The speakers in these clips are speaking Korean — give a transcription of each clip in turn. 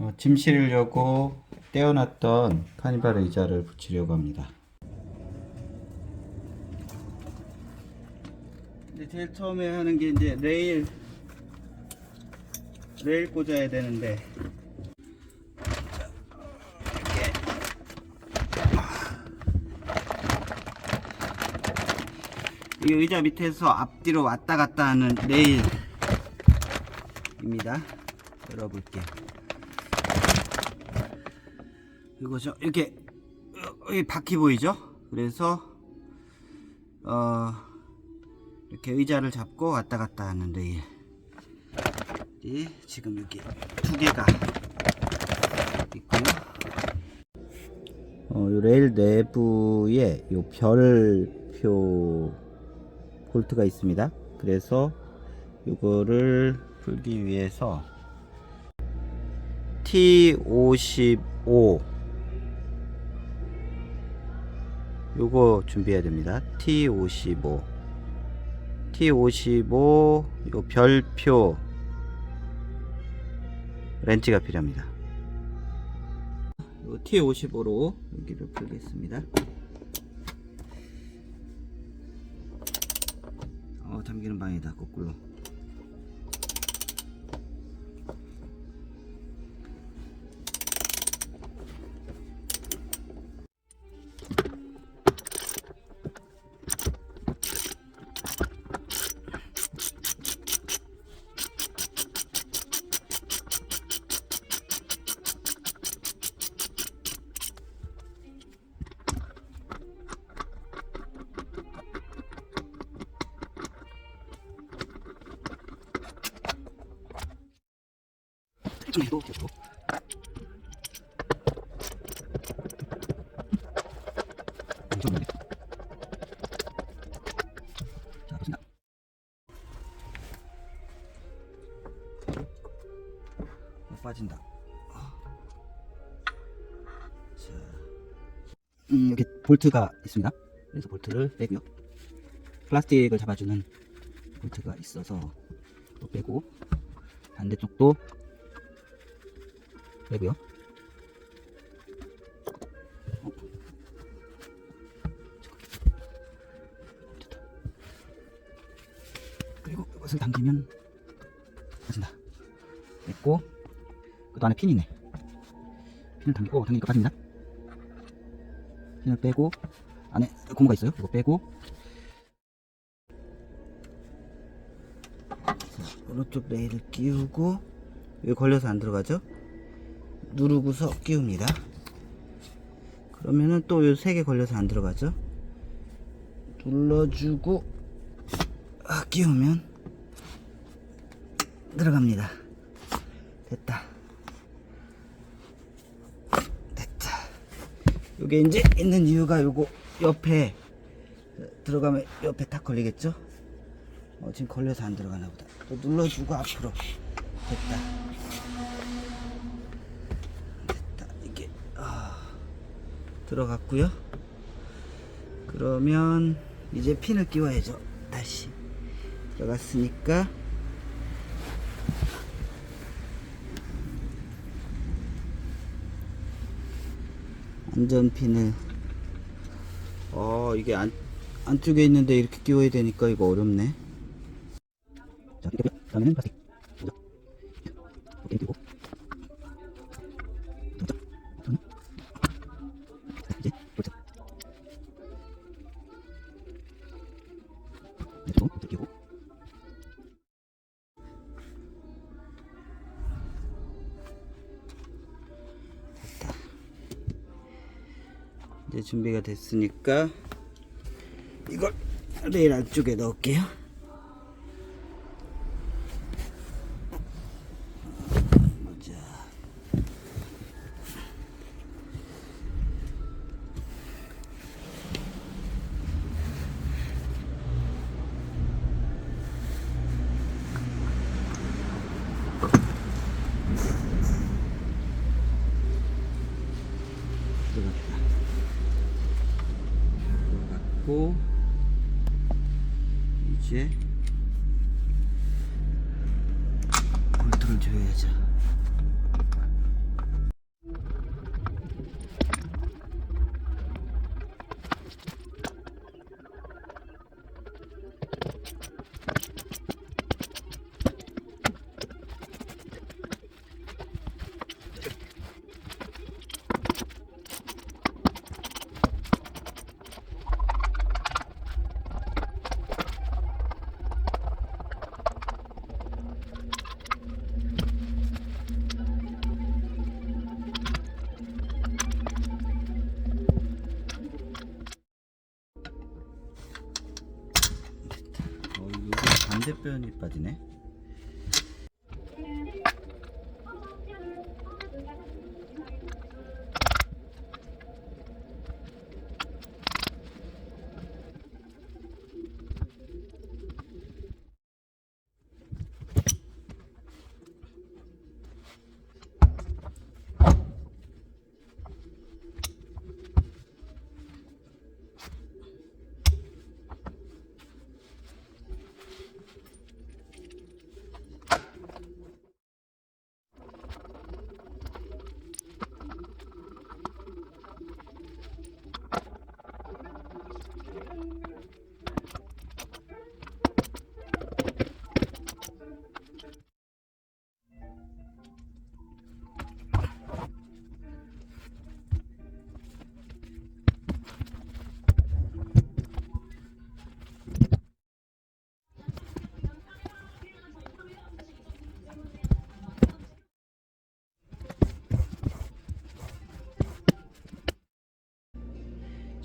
어, 짐 실으려고 떼어놨던 카니발 의자를 붙이려고 합니다. 이제 제일 처음에 하는 게 이제 레일 레일 꽂아야 되는데 이 의자 밑에서 앞뒤로 왔다 갔다 하는 레일입니다. 열어볼게요. 이거죠. 이렇게 여기 바퀴 보이죠? 그래서 어 이렇게 의자를 잡고 왔다 갔다 하는 레일. 이 지금 여기 두 개가 있고요. 어, 요 레일 내부에 요 별표 볼트가 있습니다. 그래서 이거를 풀기 위해서 T55 요거 준비해야 됩니다. T55 T55 요 별표 렌치가 필요합니다. 요 T55로 여기를 풀겠습니다. 어, 잠기는 방이다. 거꾸로. 좀 이거 계속. 어, 빠진다. 자, 음, 여기 볼트가 있습니다. 그래서 볼트를 빼고요. 플라스틱을 잡아주는 볼트가 있어서 또 빼고 반대쪽도 빼고요. 그리고 이것을 당기면 빠진다. 됐고 그 안에 핀이 있네. 핀을 당기고 당기니까 빠집니다. 핀을 빼고 안에 고무가 있어요. 이거 빼고 자, 오른쪽 레일을 끼우고 여기 걸려서 안 들어가죠? 누르고서 끼웁니다. 그러면은 또 요 세 개 걸려서 안 들어가죠? 눌러주고 아, 끼우면 들어갑니다. 됐다. 됐다. 요게 이제 있는 이유가 요거 옆에 들어가면 옆에 딱 걸리겠죠? 어, 지금 걸려서 안 들어가나 보다. 또 눌러주고 앞으로. 됐다. 이게 아, 들어갔고요. 그러면 이제 핀을 끼워야죠. 다시 들어갔으니까 안전핀을 어 이게 안 안쪽에 있는데 이렇게 끼워야 되니까 이거 어렵네. 자, 이렇게 다음에는 플라스틱. 이렇게 끼고. 이렇게 끼고. 됐다. 이제 준비가 됐으니까 이걸 레일 안쪽에 넣을게요. 이제 볼트를 조여야죠. 반대편이 빠지네.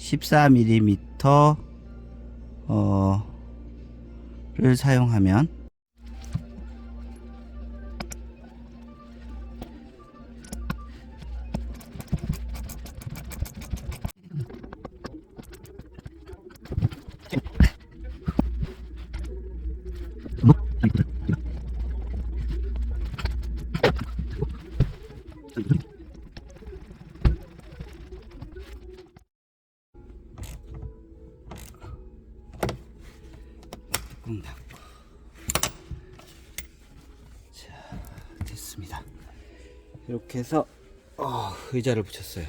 (14 mm) 어 를 사용하면 닫고 자 됐습니다. 이렇게 해서 어, 의자를 붙였어요